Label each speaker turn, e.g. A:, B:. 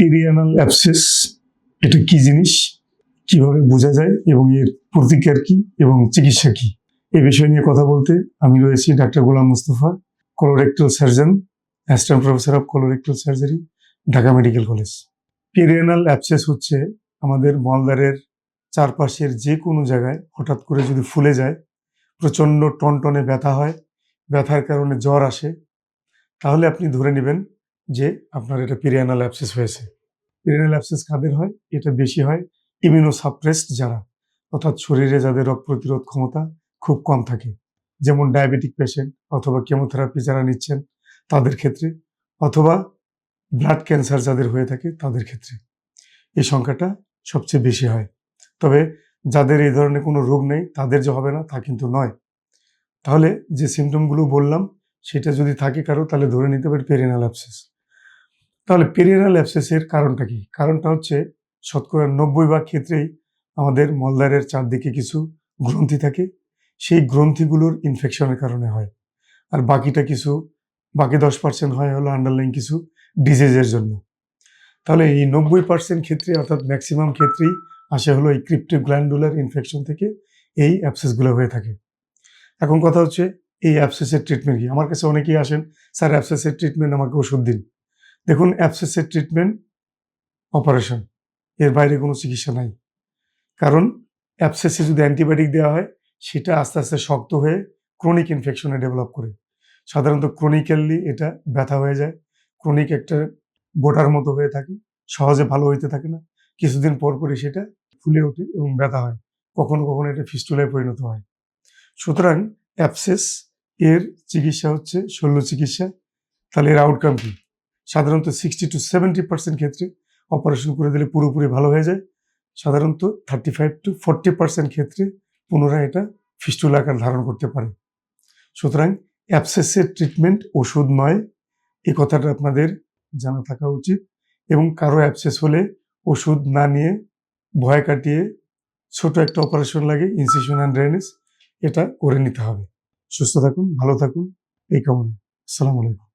A: Perianal abscess এটা কি জিনিস? কীভাবে বোঝা যায় এবং এর প্রতিকার কি এবং চিকিৎসা কি? এই বিষয় নিয়ে কথা বলতে আমি রয়েছি doctor Golam Mustafa colorectal surgeon assistant professor of colorectal surgery Dhaka medical college perianal abscess হচ্ছে আমাদের মলদ্বারের চারপাশের যে কোনো জায়গায় হঠাৎ করে যদি ফুলে যায়, প্রচণ্ড টনটনে ব্যথা হয়, ব্যথার কারণে জ্বর আসে, তাহলে আপনি ধরে নেবেন যে আপনার এটা পেরিয়ানাল অ্যাপসেস হয়েছে। পেরিয়ানাল অ্যাপসেস কাদের হয়? এটা বেশি হয় ইমিউনোসাপ্রেসড যারা। অর্থাৎ শরীরে যাদের রোগ প্রতিরোধ ক্ষমতা খুব কম থাকে। যেমন ডায়াবেটিক পেশেন্ট অথবা কেমোথেরাপি যারা নিচ্ছেন তাদের ক্ষেত্রে অথবা ব্লাড ক্যান্সার যাদের হয়ে থাকে তাদের ক্ষেত্রে এই সংখ্যাটা সবচেয়ে বেশি হয়। তবে যাদের এই ধরনের কোনো রোগ নেই তাদের যে হবে না তা কিন্তু নয়। তাহলে যে সিমটমগুলো বললাম সেটা যদি থাকে কারও তাহলে ধরে নিতে পারি পেরিনাল অ্যাপসেস তাহলে পেরিনাল অ্যাপসেসের কারণটা কি? কারণটা হচ্ছে শতকরা নব্বই ভাগ ক্ষেত্রেই আমাদের মলদ্বারের চারদিকে কিছু গ্রন্থি থাকে। সেই গ্রন্থিগুলোর ইনফেকশনের কারণে হয়। আর বাকিটা কিছু, বাকি দশ পার্সেন্ট হয় হলো আন্ডারলাইন কিছু ডিজিজের জন্য। তাহলে এই নব্বই পার্সেন্ট ক্ষেত্রে অর্থাৎ ম্যাক্সিমাম ক্ষেত্রেই আসে হলো এই ক্রিপ্টিভ গ্ল্যান্ডুলার ইনফেকশন থেকে এই অ্যাপসেসগুলো হয়ে থাকে। এখন কথা হচ্ছে, এই অ্যাপসেসের ট্রিটমেন্ট কি? আমার কাছে অনেকেই আসেন, স্যার অ্যাপসেসের ট্রিটমেন্ট আমাকে ওষুধ দিন। দেখুন অ্যাপসেসের ট্রিটমেন্ট অপারেশন এর বাইরে কোনো চিকিৎসা নাই। কারণ অ্যাপসেসে যদি অ্যান্টিবায়োটিক দেওয়া হয়, সেটা আস্তে আস্তে শক্ত হয়ে ক্রনিক ইনফেকশনে ডেভেলপ করে। সাধারণত ক্রনিক্যালি এটা ব্যথা হয়ে যায় ক্রনিক একটা গোটার মতো হয়ে থাকে, সহজে ভালো হইতে থাকে না। কিছুদিন পর পরই সেটা ফুলে ওঠে এবং ব্যথা হয়, কখনো কখনো এটা ফিস্টুলায় পরিণত হয়। সুতরাং অ্যাপসেস এর চিকিৎসা হচ্ছে শল্য চিকিৎসা, তাহলে এর আউটকাম কি? সাধারণত সিক্সটি টু সেভেন্টি পার্সেন্ট ক্ষেত্রে অপারেশন করে দিলে পুরোপুরি ভালো হয়ে যায়। সাধারণত thirty five to forty percent ক্ষেত্রে পুনরায় এটা ফিস্টুল আকার ধারণ করতে পারে। সুতরাং অ্যাপসেসের ট্রিটমেন্ট ওষুধ নয়, এ কথাটা আপনাদের জানা থাকা উচিত এবং কারও অ্যাপসেস হলে ওষুধ না নিয়ে ভয় কাটিয়ে ছোট একটা অপারেশন লাগে ইনসিশন অ্যান্ড ড্রেনেজ এটা করে নিতে হবে। সুস্থ থাকুন, ভালো থাকুন, এই কামনা আসসালামু আলাইকুম।